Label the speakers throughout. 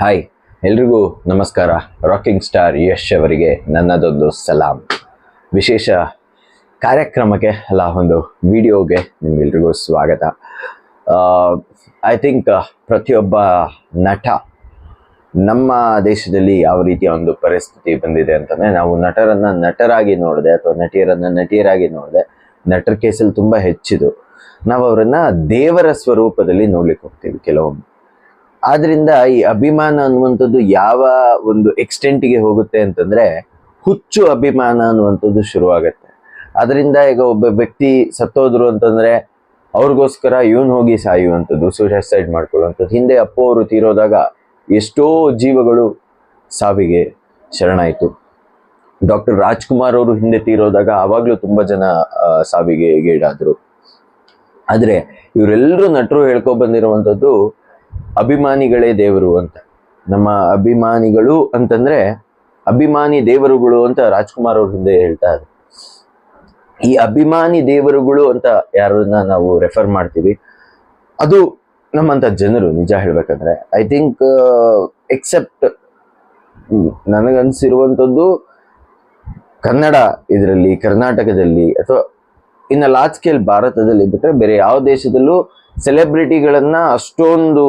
Speaker 1: Hi ಎಲ್ರಿಗೂ ನಮಸ್ಕಾರ. Rocking star Yash ಅವರಿಗೆ ನನ್ನದೊಂದು ಸಲಾಂ. ವಿಶೇಷ ಕಾರ್ಯಕ್ರಮಕ್ಕೆ ಅಲ್ಲ, ಒಂದು ವಿಡಿಯೋಗೆ ನಿಮ್ಗೆಲ್ರಿಗೂ ಸ್ವಾಗತ. ಐ ಥಿಂಕ್ ಪ್ರತಿಯೊಬ್ಬ ನಟ ನಮ್ಮ ದೇಶದಲ್ಲಿ ಯಾವ ರೀತಿಯ ಒಂದು ಪರಿಸ್ಥಿತಿ ಬಂದಿದೆ ಅಂತಂದರೆ, ನಾವು ನಟರನ್ನ ನಟರಾಗಿ ನೋಡಿದೆ ಅಥವಾ ನಟಿಯರನ್ನ ನಟಿಯರಾಗಿ ನೋಡಿದೆ, ನಟರ ಕೇಸಲ್ಲಿ ತುಂಬಾ ಹೆಚ್ಚಿದು. ನಾವು ಅವರನ್ನ ದೇವರ ಸ್ವರೂಪದಲ್ಲಿ ನೋಡ್ಲಿಕ್ಕೆ ಹೋಗ್ತೀವಿ ಕೆಲವೊಮ್ಮೆ. ಆದ್ರಿಂದ ಈ ಅಭಿಮಾನ ಅನ್ನುವಂಥದ್ದು ಯಾವ ಒಂದು ಎಕ್ಸ್ಟೆಂಟಿಗೆ ಹೋಗುತ್ತೆ ಅಂತಂದ್ರೆ ಹುಚ್ಚು ಅಭಿಮಾನ ಅನ್ನುವಂಥದ್ದು ಶುರುವಾಗತ್ತೆ. ಅದರಿಂದ ಈಗ ಒಬ್ಬ ವ್ಯಕ್ತಿ ಸತ್ತೋದ್ರು ಅಂತಂದ್ರೆ ಅವ್ರಿಗೋಸ್ಕರ ಇವನ್ ಹೋಗಿ ಸಾಯುವಂಥದ್ದು ಸೂಸೈಡ್ ಮಾಡ್ಕೊಳ್ಳುವಂಥದ್ದು. ಹಿಂದೆ ಅಪ್ಪು ಅವರು ತೀರೋದಾಗ ಎಷ್ಟೋ ಜೀವಗಳು ಸಾವಿಗೆ ಶರಣಾಯಿತು. ಡಾಕ್ಟರ್ ರಾಜ್ಕುಮಾರ್ ಅವರು ಹಿಂದೆ ತೀರೋದಾಗ ಆವಾಗಲೂ ತುಂಬಾ ಜನ ಸಾವಿಗೆ ಈಡಾದ್ರು. ಆದ್ರೆ ಇವರೆಲ್ಲರೂ ನಟರು ಹೇಳ್ಕೊ ಬಂದಿರುವಂಥದ್ದು ಅಭಿಮಾನಿಗಳೇ ದೇವರು ಅಂತ. ನಮ್ಮ ಅಭಿಮಾನಿಗಳು ಅಂತಂದ್ರೆ ಅಭಿಮಾನಿ ದೇವರುಗಳು ಅಂತ ರಾಜ್ಕುಮಾರ್ ಅವ್ರ ಹಿಂದೆ ಹೇಳ್ತಾ ಇದ್ರು. ಈ ಅಭಿಮಾನಿ ದೇವರುಗಳು ಅಂತ ಯಾರನ್ನ ನಾವು ರೆಫರ್ ಮಾಡ್ತೀವಿ, ಅದು ನಮ್ಮಂತ ಜನರು ನಿಜ ಹೇಳ್ಬೇಕಂದ್ರೆ. ಐ ಥಿಂಕ್ ಎಕ್ಸೆಪ್ಟ್ ನನಗನ್ಸಿರುವಂಥದ್ದು ಕನ್ನಡ ಇದರಲ್ಲಿ, ಕರ್ನಾಟಕದಲ್ಲಿ ಅಥವಾ ಇನ್ನ ಲಾರ್ಜ್ ಸ್ಕೇಲ್ ಭಾರತದಲ್ಲಿ ಬಿಟ್ಟರೆ ಬೇರೆ ಯಾವ ದೇಶದಲ್ಲೂ ಸೆಲೆಬ್ರಿಟಿಗಳನ್ನ ಅಷ್ಟೊಂದು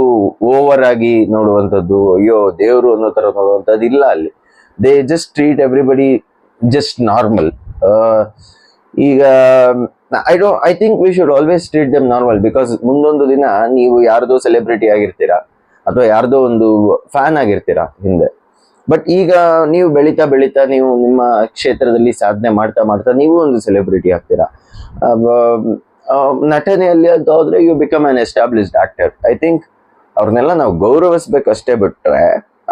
Speaker 1: ಓವರ್ ಆಗಿ ನೋಡುವಂಥದ್ದು, ಅಯ್ಯೋ ದೇವರು ಅನ್ನೋ ತರ ನೋಡುವಂಥದ್ದು ಇಲ್ಲ ಅಲ್ಲಿ. They just treat everybody just normal ಈಗ I do I think we should always treat them normal because ಮುಂದೊಂದು ದಿನ ನೀವು ಯಾರ್ದೋ ಸೆಲೆಬ್ರಿಟಿ ಆಗಿರ್ತೀರಾ ಅಥವಾ ಯಾರ್ದೋ ಒಂದು ಫ್ಯಾನ್ ಆಗಿರ್ತೀರಾ ಹಿಂದೆ. ಬಟ್ ಈಗ ನೀವು ಬೆಳೀತಾ ಬೆಳೀತಾ ನೀವು ನಿಮ್ಮ ಕ್ಷೇತ್ರದಲ್ಲಿ ಸಾಧನೆ ಮಾಡ್ತಾ ಮಾಡ್ತಾ ನೀವು ಒಂದು ಸೆಲೆಬ್ರಿಟಿ ಆಗ್ತೀರಾ. ನಟನೆಯಲ್ಲಿ ಅಂತ ಹೋದ್ರೆ you become an established actor I think ಅವ್ರನ್ನೆಲ್ಲ ನಾವು ಗೌರವಿಸ್ಬೇಕು ಅಷ್ಟೇ ಬಿಟ್ರೆ,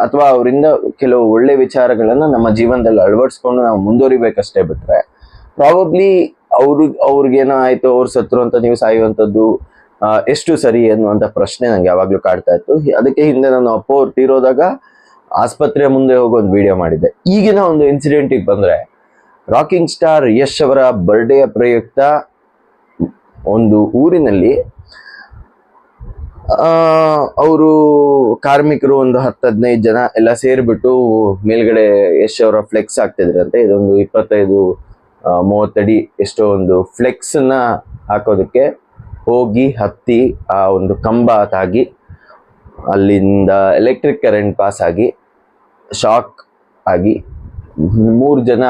Speaker 1: ಅಥವಾ ಅವರಿಂದ ಕೆಲವು ಒಳ್ಳೆ ವಿಚಾರಗಳನ್ನು ನಮ್ಮ ಜೀವನದಲ್ಲಿ ಅಳವಡಿಸ್ಕೊಂಡು ನಾವು ಮುಂದುವರಿಬೇಕಷ್ಟೇ ಬಿಟ್ರೆ ಪ್ರಾಬಬ್ಲಿ ಅವ್ರಿಗ್ ಅವ್ರಿಗೇನೋ ಆಯ್ತು ಅವ್ರು ಸತ್ರು ಅಂತ ನೀವು ಸಾಯುವಂಥದ್ದು ಎಷ್ಟು ಸರಿ ಅನ್ನುವಂಥ ಪ್ರಶ್ನೆ ನಂಗೆ ಯಾವಾಗ್ಲೂ ಕಾಡ್ತಾ ಇತ್ತು. ಅದಕ್ಕೆ ಹಿಂದೆ ನಾನು ಅಪ್ಪ ಅವ್ರು ತೀರೋದಾಗ ಆಸ್ಪತ್ರೆ ಮುಂದೆ ಹೋಗಿ ಒಂದು ವಿಡಿಯೋ ಮಾಡಿದ್ದೆ. ಈಗಿನ ಒಂದು ಇನ್ಸಿಡೆಂಟಿಗೆ ಬಂದ್ರೆ ರಾಕಿಂಗ್ ಸ್ಟಾರ್ ಯಶ್ ಅವರ ಬರ್ಡೇ ಪ್ರಯುಕ್ತ ಒಂದು ಊರಿನಲ್ಲಿ ಅವರು ಕಾರ್ಮಿಕರು ಒಂದು ಹತ್ತು ಹದಿನೈದು ಜನ ಎಲ್ಲ ಸೇರಿಬಿಟ್ಟು ಮೇಲ್ಗಡೆ ಯಶ್ ಅವರ ಫ್ಲೆಕ್ಸ್ ಆಗ್ತಿದ್ರಂತೆ ಇದೊಂದು ಇಪ್ಪತ್ತೈದು ಮೂವತ್ತಡಿ ಎಷ್ಟೋ ಒಂದು ಫ್ಲೆಕ್ಸ್ನ ಹಾಕೋದಕ್ಕೆ ಹೋಗಿ ಹತ್ತಿ ಆ ಒಂದು ಕಂಬ ತಾಗಿ ಅಲ್ಲಿಂದ ಎಲೆಕ್ಟ್ರಿಕ್ ಕರೆಂಟ್ ಪಾಸ್ ಆಗಿ ಶಾಕ್ ಆಗಿ ಮೂರು ಜನ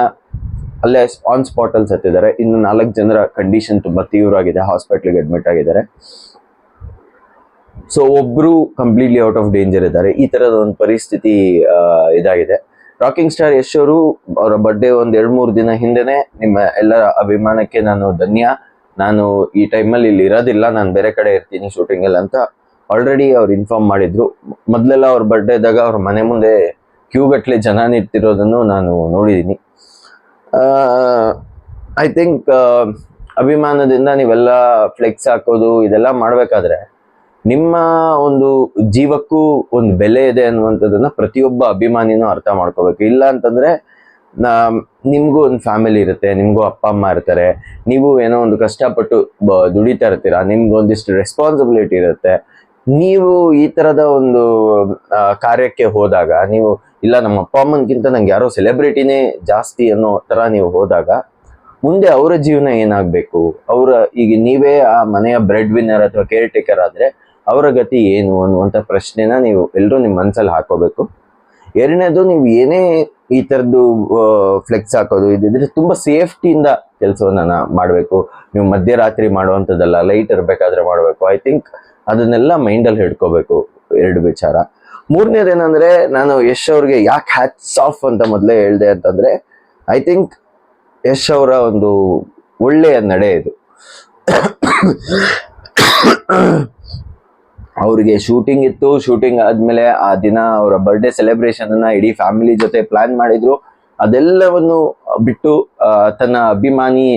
Speaker 1: ಅಲ್ಲೇ ಆನ್ ಸ್ಪಾಟ್ ಅಲ್ಲಿ ಸತ್ತಿದ್ದಾರೆ. ಇನ್ನು ನಾಲ್ಕು ಜನರ ಕಂಡೀಷನ್ ತುಂಬಾ ತೀವ್ರ ಆಗಿದೆ ಹಾಸ್ಪಿಟ್ಲಿಗೆ ಅಡ್ಮಿಟ್ ಆಗಿದ್ದಾರೆ. ಸೊ ಒಬ್ರು ಕಂಪ್ಲೀಟ್ಲಿ ಔಟ್ ಆಫ್ ಡೇಂಜರ್ ಇದ್ದಾರೆ. ಈ ತರದ ಒಂದು ಪರಿಸ್ಥಿತಿ ಇದಾಗಿದೆ. ರಾಕಿಂಗ್ ಸ್ಟಾರ್ ಯಶ್ ಅವರು, ಅವರ ಬರ್ಡೇ ಒಂದ್ ಎರಡ್ ಮೂರು ದಿನ ಹಿಂದೆನೆ ನಿಮ್ಮ ಎಲ್ಲರ ಅಭಿಮಾನಕ್ಕೆ ನಾನು ಧನ್ಯ. ನಾನು ಈ ಟೈಮಲ್ಲಿ ಇಲ್ಲಿ ಇರೋದಿಲ್ಲ. ನಾನು ಬೇರೆ ಕಡೆ ಇರ್ತೀನಿ ಶೂಟಿಂಗ್ ಅಲ್ಲಿ ಅಂತ ಆಲ್ರೆಡಿ ಅವ್ರು ಇನ್ಫಾರ್ಮ್ ಮಾಡಿದ್ರು. ಮೊದ್ಲೆಲ್ಲ ಅವ್ರ ಬರ್ಡೇ ಇದ್ದಾಗ ಅವ್ರ ಮನೆ ಮುಂದೆ ಕ್ಯೂ ಗಟ್ಲೆ ಜನ ನಿಂತಿರೋದನ್ನು ನಾನು ನೋಡಿದ್ದೀನಿ. ಐ ಥಿಂಕ್ ಅಭಿಮಾನದಿಂದ ನೀವೆಲ್ಲ ಫ್ಲೆಕ್ಸ್ ಹಾಕೋದು ಇದೆಲ್ಲ ಮಾಡಬೇಕಾದ್ರೆ ನಿಮ್ಮ ಒಂದು ಜೀವಕ್ಕೂ ಒಂದು ಬೆಲೆ ಇದೆ ಅನ್ನುವಂಥದ್ದನ್ನ ಪ್ರತಿಯೊಬ್ಬ ಅಭಿಮಾನಿನೂ ಅರ್ಥ ಮಾಡ್ಕೋಬೇಕು. ಇಲ್ಲ ಅಂತಂದ್ರೆ ನಿಮಗೂ ಒಂದು ಫ್ಯಾಮಿಲಿ ಇರುತ್ತೆ, ನಿಮಗೂ ಅಪ್ಪ, ಅಮ್ಮ ಇರ್ತಾರೆ, ನೀವು ಏನೋ ಒಂದು ಕಷ್ಟಪಟ್ಟು ದುಡಿತಾ ಇರ್ತೀರಾ ನಿಮ್ಗೊಂದಿಷ್ಟು ರೆಸ್ಪಾನ್ಸಿಬಿಲಿಟಿ ಇರುತ್ತೆ, ನೀವು ಈ ತರದ ಒಂದು ಕಾರ್ಯಕ್ಕೆ ಹೋದಾಗ, ನೀವು ಇಲ್ಲ, ನಮ್ಮ ಅಪ್ಪ ಅಮ್ಮನ್ಗಿಂತ ನಂಗೆ ಯಾರೋ ಸೆಲೆಬ್ರಿಟಿನೇ ಜಾಸ್ತಿ ಅನ್ನೋ ತರ ನೀವು ಹೋದಾಗ, ಮುಂದೆ ಅವರ ಜೀವನ ಏನಾಗಬೇಕು? ಅವರ, ಈಗ ನೀವೇ ಆ ಮನೆಯ ಬ್ರೆಡ್ ವಿನ್ನರ್ ಅಥವಾ ಕೇರ್ ಟೇಕರ್ ಆದ್ರೆ ಅವರ ಗತಿ ಏನು ಅನ್ನುವಂಥ ಪ್ರಶ್ನೆನ ನೀವು ಎಲ್ಲರೂ ನಿಮ್ಮ ಮನಸ್ಸಲ್ಲಿ ಹಾಕೋಬೇಕು. ಎರಡನೇದು, ನೀವು ಏನೇ ಈ ಥರದ್ದು ಫ್ಲೆಕ್ಸ್ ಹಾಕೋದು ಇದಿದ್ರೆ ತುಂಬಾ ಸೇಫ್ಟಿಯಿಂದ ಕೆಲಸವನ್ನ ಮಾಡಬೇಕು. ನೀವು ಮಧ್ಯರಾತ್ರಿ ಮಾಡುವಂಥದ್ದಲ್ಲ ಲೈಟ್ ಇರಬೇಕಾದ್ರೆ ಮಾಡಬೇಕು. ಐ ಥಿಂಕ್ ಅದನ್ನೆಲ್ಲ ಮೈಂಡಲ್ಲಿ ಹಿಡ್ಕೋಬೇಕು, ಎರಡು ವಿಚಾರ. ಮೂರನೇದೇನಂದ್ರೆ ನಾನು ಯಶ್ ಅವ್ರಿಗೆ ಯಾಕೆ ಹ್ಯಾಟ್ಸ್ ಆಫ್ ಅಂತ ಮೊದಲೇ ಹೇಳ್ದೆ ಅಂತಂದ್ರೆ ಐ ಥಿಂಕ್ ಯಶ್ ಅವರ ಒಂದು ಒಳ್ಳೆಯ ನಡೆ ಇದು. ಅವ್ರಿಗೆ ಶೂಟಿಂಗ್ ಇತ್ತು ಶೂಟಿಂಗ್ ಆದ್ಮೇಲೆ ಆ ದಿನ ಅವರ ಬರ್ಡೇ ಸೆಲೆಬ್ರೇಷನ್ ಅನ್ನ ಇಡೀ ಫ್ಯಾಮಿಲಿ ಜೊತೆ ಪ್ಲಾನ್ ಮಾಡಿದ್ರು. ಅದೆಲ್ಲವನ್ನು ಬಿಟ್ಟು ತನ್ನ ಅಭಿಮಾನಿ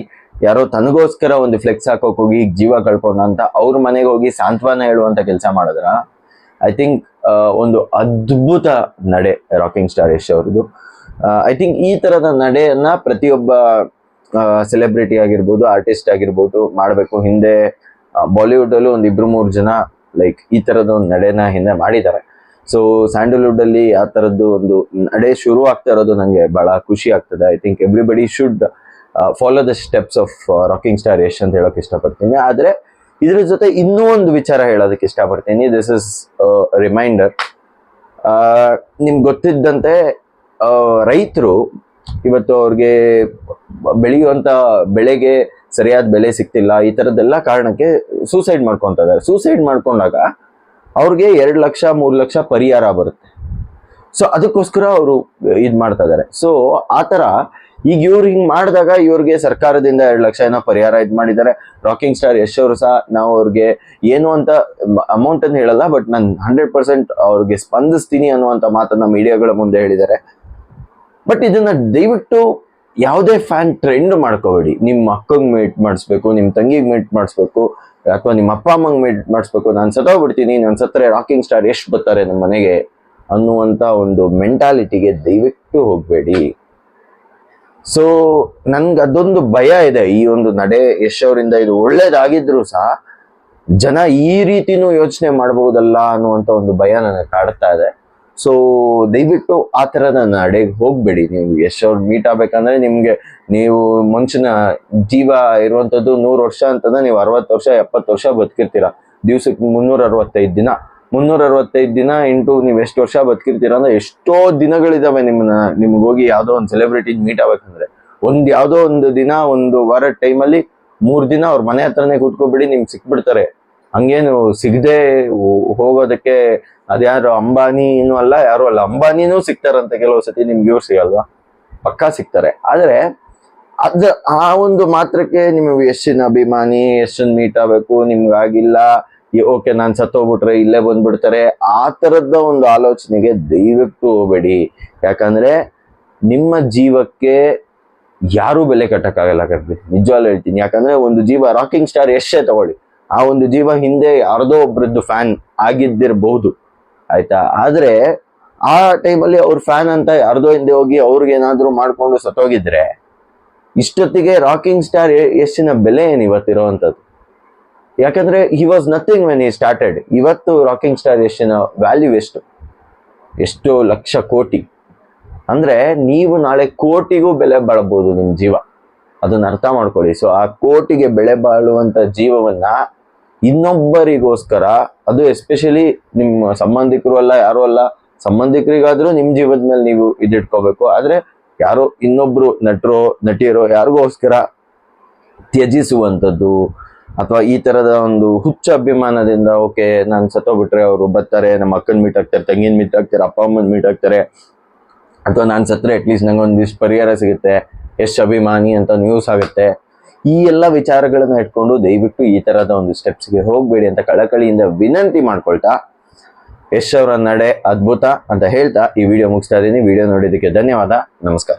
Speaker 1: ಯಾರೋ ತನಗೋಸ್ಕರ ಒಂದು ಫ್ಲೆಕ್ಸ್ ಹಾಕೋಕ್ ಹೋಗಿ ಜೀವ ಕಳ್ಕೊಂಡ ಅಂತ ಅವ್ರ ಮನೆಗೆ ಹೋಗಿ ಸಾಂತ್ವನ ಹೇಳುವಂತ ಕೆಲಸ ಮಾಡಿದ್ರ? ಐ ಥಿಂಕ್ ಒಂದು ಅದ್ಭುತ ನಡೆ ರಾಕಿಂಗ್ ಸ್ಟಾರ್ ಯಶ್ ಅವ್ರದ್ದು. ಐ ಥಿಂಕ್ ಈ ತರದ ನಡೆಯನ್ನ ಪ್ರತಿಯೊಬ್ಬ ಸೆಲೆಬ್ರಿಟಿ ಆಗಿರ್ಬೋದು ಆರ್ಟಿಸ್ಟ್ ಆಗಿರ್ಬೋದು ಮಾಡಬೇಕು. ಹಿಂದೆ ಬಾಲಿವುಡ್ ಅಲ್ಲೂ ಒಂದ್ ಇಬ್ರು ಮೂರು ಜನ ಲೈಕ್ ಈ ತರದ ಒಂದು ನಡೆನ ಹಿಂದೆ ಮಾಡಿದ್ದಾರೆ. ಸೊ ಸ್ಯಾಂಡಲ್ವುಡ್ ಅಲ್ಲಿ ಆ ತರದ್ದು ಒಂದು ನಡೆ ಶುರು ಆಗ್ತಾ ಇರೋದು ನಂಗೆ ಬಹಳ ಖುಷಿ ಆಗ್ತದೆ. I think everybody should follow the steps of rocking star Yash ಅಂತ ಹೇಳಕ್ ಇಷ್ಟಪಡ್ತೀನಿ. ಆದ್ರೆ ಇದ್ರ ಜೊತೆ ಇನ್ನೂ ಒಂದು ವಿಚಾರ ಹೇಳೋದಕ್ಕೆ ಇಷ್ಟಪಡ್ತೀನಿ. ದಿಸ್ ಇಸ್ ರಿಮೈಂಡರ್ ನಿಮ್ಗೆ ಗೊತ್ತಿದ್ದಂತೆ ರೈತರು ಇವತ್ತು ಅವ್ರಿಗೆ ಬೆಳೆಯುವಂತ ಬೆಳೆಗೆ ಸರಿಯಾದ ಬೆಲೆ ಸಿಗ್ತಿಲ್ಲ, ಈ ತರದ್ದೆಲ್ಲ ಕಾರಣಕ್ಕೆ ಸೂಸೈಡ್ ಮಾಡ್ಕೊತ ಇದ್ದಾರೆ. ಸೂಸೈಡ್ ಮಾಡ್ಕೊಂಡಾಗ ಅವ್ರಿಗೆ ಎರಡು ಲಕ್ಷ, ಮೂರು ಲಕ್ಷ ಪರಿಹಾರ ಬರುತ್ತೆ. ಸೊ ಅದಕ್ಕೋಸ್ಕರ ಅವರು ಇದು ಮಾಡ್ತಾ ಇದ್ದಾರೆ. ಸೊ ಆ ಥರ ಈಗ ಇವ್ರು ಹಿಂಗ್ ಮಾಡಿದಾಗ ಇವ್ರಿಗೆ ಸರ್ಕಾರದಿಂದ ಎರಡು ಲಕ್ಷ ಏನೋ ಪರಿಹಾರ ಇದು ಮಾಡಿದ್ದಾರೆ. ರಾಕಿಂಗ್ ಸ್ಟಾರ್ ಯಶ್ ಅವರು ಸಹ ನಾವು ಅವ್ರಿಗೆ ಏನು ಅಂತ ಅಮೌಂಟ್ ಅಂತ ಹೇಳಲ್ಲ ಬಟ್ ನಾನು ಹಂಡ್ರೆಡ್ ಪರ್ಸೆಂಟ್ ಅವ್ರಿಗೆ ಸ್ಪಂದಿಸ್ತೀನಿ ಅನ್ನುವಂಥ ಮಾತನ್ನ ಮೀಡಿಯಾಗಳ ಮುಂದೆ ಹೇಳಿದ್ದಾರೆ. ಬಟ್ ಇದನ್ನ ದಯವಿಟ್ಟು ಯಾವುದೇ ಫ್ಯಾನ್ ಟ್ರೆಂಡ್ ಮಾಡ್ಕೋಬೇಡಿ. ನಿಮ್ಮ ಅಕ್ಕಂಗೆ ಮೀಟ್ ಮಾಡಿಸ್ಬೇಕು ನಿಮ್ಮ ತಂಗಿಗೆ ಮೀಟ್ ಮಾಡಿಸ್ಬೇಕು, ಅಥವಾ ನಿಮ್ಮ ಅಪ್ಪ ಅಮ್ಮಂಗೆ ಮೀಟ್ ಮಾಡಿಸ್ಬೇಕು. ನಾನು ಸತ್ತೋಗ್ಬಿಡ್ತೀನಿ, ನಾನು ಸತ್ತರೆ ರಾಕಿಂಗ್ ಸ್ಟಾರ್ ಎಷ್ಟು ಬರ್ತಾರೆ ನಮ್ಮ ಮನೆಗೆ. ಅನ್ನುವಂಥ ಒಂದು ಮೆಂಟಾಲಿಟಿಗೆ ದಯವಿಟ್ಟು ಹೋಗಬೇಡಿ. ಸೊ ನನ್ಗೆ ಅದೊಂದು ಭಯ ಇದೆ. ಈ ಒಂದು ನಡೆ ಯಶವರಿಂದ ಇದು ಒಳ್ಳೇದಾಗಿದ್ರು ಸಹ ಜನ ಈ ರೀತಿನೂ ಯೋಚನೆ ಮಾಡಬಹುದಲ್ಲ ಅನ್ನುವಂಥ ಒಂದು ಭಯ ನನಗೆ ಕಾಡ್ತಾ ಇದೆ. ಸೊ ದಯವಿಟ್ಟು ಆ ಥರದ ನಡೆಗೆ ಹೋಗ್ಬೇಡಿ. ನೀವು ಯಶವ್ರು ಮೀಟ್ ಆಗ್ಬೇಕಂದ್ರೆ ನಿಮಗೆ ನೀವು ಮನುಷ್ಯನ ಜೀವ ಇರುವಂಥದ್ದು ನೂರು ವರ್ಷ ಅಂತಂದ್ರೆ ನೀವು ಅರವತ್ತು ವರ್ಷ, ಎಪ್ಪತ್ತು ವರ್ಷ ಬದುಕಿರ್ತೀರ. ದಿವ್ಸಕ್ಕೆ ಮುನ್ನೂರ ಅರವತ್ತೈದು ದಿನ. ಮುನ್ನೂರ ಅರವತ್ತೈದು ದಿನ ಇಂಟು ನೀವು ಎಷ್ಟು ವರ್ಷ ಬದುಕಿರ್ತೀರ ಅಂದ್ರೆ ಎಷ್ಟೋ ದಿನಗಳಿದಾವೆ ನಿಮ್ಮನ್ನ, ನಿಮ್ಗೆ ಹೋಗಿ ಯಾವುದೋ ಒಂದು ಸೆಲೆಬ್ರಿಟಿ ಮೀಟ್ ಆಗ್ಬೇಕಂದ್ರೆ. ಒಂದ್ ಯಾವುದೋ ಒಂದು ದಿನ, ಒಂದು ವಾರದ ಟೈಮಲ್ಲಿ ಮೂರ್ ದಿನ ಅವ್ರ ಮನೆ ಹತ್ರನೇ ಕೂತ್ಕೊಬಿಡಿ, ನಿಮ್ಗೆ ಸಿಕ್ಬಿಡ್ತಾರೆ. ಹಂಗೇನು ಸಿಗದೆ ಹೋಗೋದಕ್ಕೆ ಅದ್ಯಾರು ಅಂಬಾನಿನೂ ಅಲ್ಲ, ಯಾರು ಅಲ್ಲ. ಅಂಬಾನಿನೂ ಸಿಗ್ತಾರಂತೆ ಕೆಲವು ಸತಿ, ನಿಮ್ಗೆ ಇವ್ರು ಸಿಗಲ್ವಾ ಪಕ್ಕಾ ಸಿಗ್ತಾರೆ. ಆದರೆ ಅದ, ಆ ಒಂದು ಮಾತ್ರಕ್ಕೆ ನಿಮಗೆ ಎಷ್ಟಿನ ಅಭಿಮಾನಿ ಎಷ್ಟೊಂದು ಮೀಟ್ ಆಗ್ಬೇಕು, ನಿಮ್ಗೆ ಆಗಿಲ್ಲ ಓಕೆ ನಾನು ಸತ್ತೋಗ್ಬಿಟ್ರೆ ಇಲ್ಲೇ ಬಂದ್ಬಿಡ್ತಾರೆ. ಆ ತರದ ಒಂದು ಆಲೋಚನೆಗೆ ದಯವಿಟ್ಟು ಹೋಗ್ಬೇಡಿ. ಯಾಕಂದ್ರೆ ನಿಮ್ಮ ಜೀವಕ್ಕೆ ಯಾರೂ ಬೆಲೆ ಕಟ್ಟಕ್ಕಾಗಲ್ಲ ಕಟ್ರಿ ನಿಜವಾಗ್ಲೂ ಹೇಳ್ತೀನಿ. ಯಾಕಂದ್ರೆ ಒಂದು ಜೀವ ರಾಕಿಂಗ್ ಸ್ಟಾರ್ ಎಷ್ಟೇ ತಗೊಳ್ಳಿ, ಆ ಒಂದು ಜೀವ ಹಿಂದೆ ಯಾರ್ದೋ ಒಬ್ರದ್ದು ಫ್ಯಾನ್ ಆಗಿದ್ದಿರಬಹುದು. ಆಯ್ತಾ? ಆದ್ರೆ ಆ ಟೈಮಲ್ಲಿ ಅವ್ರ ಫ್ಯಾನ್ ಅಂತ ಯಾರ್ದೋ ಹಿಂದೆ ಹೋಗಿ ಅವ್ರಿಗೆ ಏನಾದ್ರು ಮಾಡ್ಕೊಂಡು ಸತ್ತೋಗಿದ್ರೆ, ಇಷ್ಟೊತ್ತಿಗೆ ರಾಕಿಂಗ್ ಸ್ಟಾರ್ ಎಷ್ಟಿನ ಬೆಲೆ ಏನು ಇವತ್ತಿರೋವಂಥದ್ದು ಯಾಕಂದ್ರೆ he was nothing when he started ಇವತ್ತು ರಾಕಿಂಗ್ ಸ್ಟಾರ್ ಎಷ್ಟಿನ ವ್ಯಾಲ್ಯೂ ಎಷ್ಟು? ಎಷ್ಟು ಲಕ್ಷ ಕೋಟಿ. ಅಂದ್ರೆ ನೀವು ನಾಳೆ ಕೋಟಿಗೂ ಬೆಲೆ ಬಾಳಬಹುದು ನಿಮ್ ಜೀವ. ಅದನ್ನ ಅರ್ಥ ಮಾಡ್ಕೊಳ್ಳಿ. ಸೊ ಆ ಕೋಟಿಗೆ ಬೆಲೆ ಬಾಳುವಂತ ಜೀವವನ್ನ ಇನ್ನೊಬ್ಬರಿಗೋಸ್ಕರ, ಅದು ಎಸ್ಪೆಷಲಿ ನಿಮ್ಮ ಸಂಬಂಧಿಕರು ಅಲ್ಲ, ಯಾರು ಅಲ್ಲ, ಸಂಬಂಧಿಕರಿಗಾದ್ರೂ ನಿಮ್ ಜೀವದ ಮೇಲೆ ನೀವು ಇದಿಟ್ಕೋಬೇಕು. ಆದ್ರೆ ಯಾರೋ ಇನ್ನೊಬ್ರು ನಟರೋ, ನಟಿಯರೋ ಯಾರಿಗೋಸ್ಕರ ತ್ಯಜಿಸುವಂಥದ್ದು ಅಥವಾ ಈ ತರದ ಒಂದು ಹುಚ್ಚ ಅಭಿಮಾನದಿಂದ, ಓಕೆ, ನಾನು ಸತ್ತೋಗ್ಬಿಟ್ರೆ ಅವರು ಬರ್ತಾರೆ, ನಮ್ಮ ಅಕ್ಕನ ಮೀಟ್ ಆಗ್ತಾರೆ, ತಂಗಿನ ಮೀಟ್ ಆಗ್ತಾರೆ, ಅಪ್ಪ ಅಮ್ಮನ ಮೀಟ್ ಆಗ್ತಾರೆ, ಅಥವಾ ನಾನು ಸತ್ತರೆ ಅಟ್ಲೀಸ್ಟ್ ನಂಗೆ ಒಂದಿಷ್ಟು ಪರಿಹಾರ ಸಿಗುತ್ತೆ, ಎಷ್ಟು ಅಭಿಮಾನಿ ಅಂತ ನ್ಯೂಸ್ ಆಗುತ್ತೆ. ಈ ಎಲ್ಲ ವಿಚಾರಗಳನ್ನ ಇಟ್ಕೊಂಡು ದಯವಿಟ್ಟು ಈ ತರದ ಒಂದು ಸ್ಟೆಪ್ಸ್ಗೆ ಹೋಗಬೇಡಿ ಅಂತ ಕಳಕಳಿಯಿಂದ ವಿನಂತಿ ಮಾಡ್ಕೊಳ್ತಾ, ಯಶ್ ಅವರ ನಡೆ ಅದ್ಭುತ ಅಂತ ಹೇಳ್ತಾ ಈ ವಿಡಿಯೋ ಮುಗಿಸ್ತಾ ಇದ್ದೀನಿ. ವಿಡಿಯೋ ನೋಡಿದ್ದಕ್ಕೆ ಧನ್ಯವಾದ. ನಮಸ್ಕಾರ.